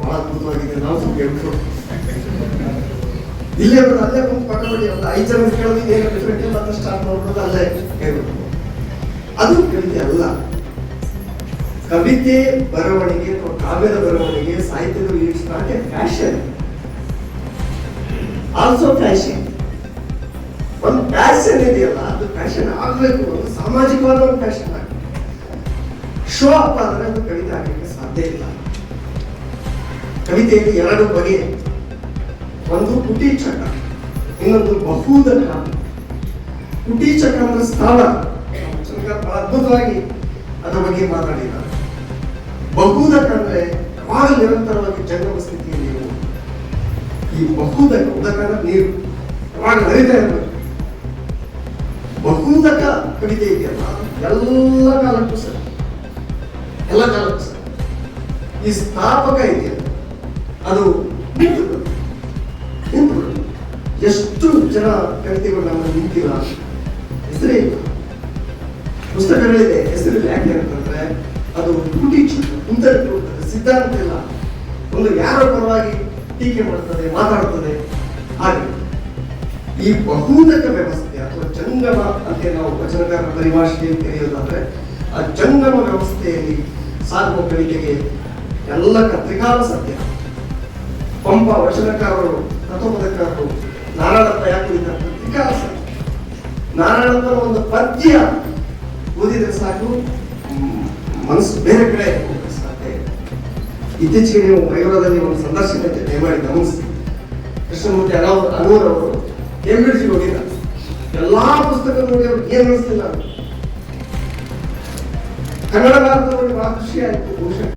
ಬಹಳ ಅದ್ಭುತವಾಗಿದೆ. ನಾವು ಕೇಳ್ಬಿಟ್ಟು ಇಲ್ಲೇ ಬಿಡು ಅಲ್ಲೇ ಬಂದು ಪಾಠ ಮಾಡಿ, ಒಂದು ಐದು ಜನ ಕೇಳೋದು ಏನು ಡಿಫ್ರೆಂಟ್ ಮತ್ತೆ ಸ್ಟಾರ್ಟ್ ಮಾಡ್ಬಿಡೋದು ಅಲ್ಲೇ ಹೇಳ್ಬಿಟ್ಟು ಅದು ಕವಿತೆ ಅಲ್ಲ. ಕವಿತೆ ಬರವಣಿಗೆ ಅಥವಾ ಕಾವ್ಯದ ಬರವಣಿಗೆ ಸಾಹಿತ್ಯದ it's not a fashion also fashion ಒಂದು ಫ್ಯಾಷನ್ ಇದೆಯಲ್ಲ, ಅದು ಫ್ಯಾಷನ್ ಆಗಬೇಕು. ಒಂದು ಸಾಮಾಜಿಕವಾದ ಒಂದು ಫ್ಯಾಷನ್ ಆಗಬೇಕು. ಶೋ ಅಪ್ ಆದರೆ ಅದು ಕವಿತೆ ಆಗಲಿಕ್ಕೆ ಸಾಧ್ಯ ಇಲ್ಲ. ಕವಿತೆಯಲ್ಲಿ ಎರಡು ಬಗೆ ಒಂದು ಕುಟೀಚಕ, ಇನ್ನೊಂದು ಬಹುದಕ ಕುಟೀಚಕ ಅಂದ್ರೆ ಸ್ಥಾನ ಅದ್ಭುತವಾಗಿ ಅದರ ಬಗ್ಗೆ ಮಾತಾಡಿದ್ದಾರೆ. ಬಹುದಕ ಅಂದ್ರೆ ಯಾವಾಗ ನಿರಂತರವಾಗಿ ಜಂಗಮ ಸ್ಥಿತಿಯಲ್ಲಿ ಈ ಬಹುದಕ, ಉದಕ ನೀರು. ಯಾವಾಗ ಹರಿತಾ ಇರಬೇಕು ಬಹುದಕ ಕವಿತೆ ಇದೆಯಲ್ಲ, ಎಲ್ಲ ಕಾಲಕ್ಕೂ ಸರಿ. ಎಲ್ಲ ಕಾಲಕ್ಕೂ ಸರಿ. ಈ ಸ್ಥಾಪಕ ಇದೆಯಲ್ಲ ಅದು ನಿಂತು ನಿಂತು ಎಷ್ಟು ಜನ ವ್ಯಕ್ತಿಗಳು ನಮ್ಮ ನಿಂತಿಲ್ಲ. ಹೆಸರೇ ಇಲ್ಲ. ಪುಸ್ತಕಗಳಿದೆ. ಹೆಸರಿಲ್ಲ. ಯಾಕೆ ಅಂತಂದ್ರೆ ಅದು ಕುಂತರಿಕೊಳ್ಳುತ್ತದೆ ಸಿದ್ಧಾಂತ ಇಲ್ಲ. ಒಂದು ಯಾರ ಪರವಾಗಿ ಟೀಕೆ ಮಾಡ್ತದೆ, ಮಾತಾಡ್ತದೆ. ಹಾಗೆ ಈ ಬಹುದಕ ವ್ಯವಸ್ಥೆ ಅಥವಾ ಜಂಗಮ ಅಂತ ನಾವು ವಚನಕಾರ ಪರಿಭಾಷೆಯಲ್ಲಿ ಕರೆಯೋದಾದ್ರೆ ಆ ಜಂಗಮ ವ್ಯವಸ್ಥೆಯಲ್ಲಿ ಸಾಕುವ ಕಲಿಕೆಗೆ ಎಲ್ಲ ಕತ್ರಿಕಾಲ ಸತ್ಯ ಪಂಪ ವಚನಕಾರರು ತತ್ವಪದಕಾರರು ನಾರಾಯಣಪ್ಪ ಯಾಕೆ ಉಳಿತಾರೆ ಸತ್ಯ ನಾರಾಯಣಪ್ಪನ ಒಂದು ಪದ್ಯ ಓದಿದ್ರೆ ಸಾಕು ಮನಸ್ಸು ಬೇರೆ ಕಡೆ ಹೋಗಕ್ಕೆ ಸಾಧ್ಯ. ಇತ್ತೀಚೆಗೆ ನೀವು ಮಯೂರದಲ್ಲಿ ಒಂದು ಸಂದರ್ಶನಕ್ಕೆ ದಯಮಾಡಿ ಗಮನಿಸಿ. ಕೃಷ್ಣಮೂರ್ತಿ ಅನೂರ್ ಅನೂರ್ ಅವರು ಕೇಂಬ್ರಿಡ್ಜ್ಗೆ ಹೋಗಿದ್ದಾರೆ ಎಲ್ಲಾ ಪುಸ್ತಕ ನೋಡಿ ಅವ್ರಿಗೆ ಏನ್ ಅನಿಸ್ತಿಲ್ಲ ಕನ್ನಡ ಭಾರತ ನೋಡಿ ಬಹಳ ಖುಷಿ ಆಯ್ತು ಬಹುಶಃ.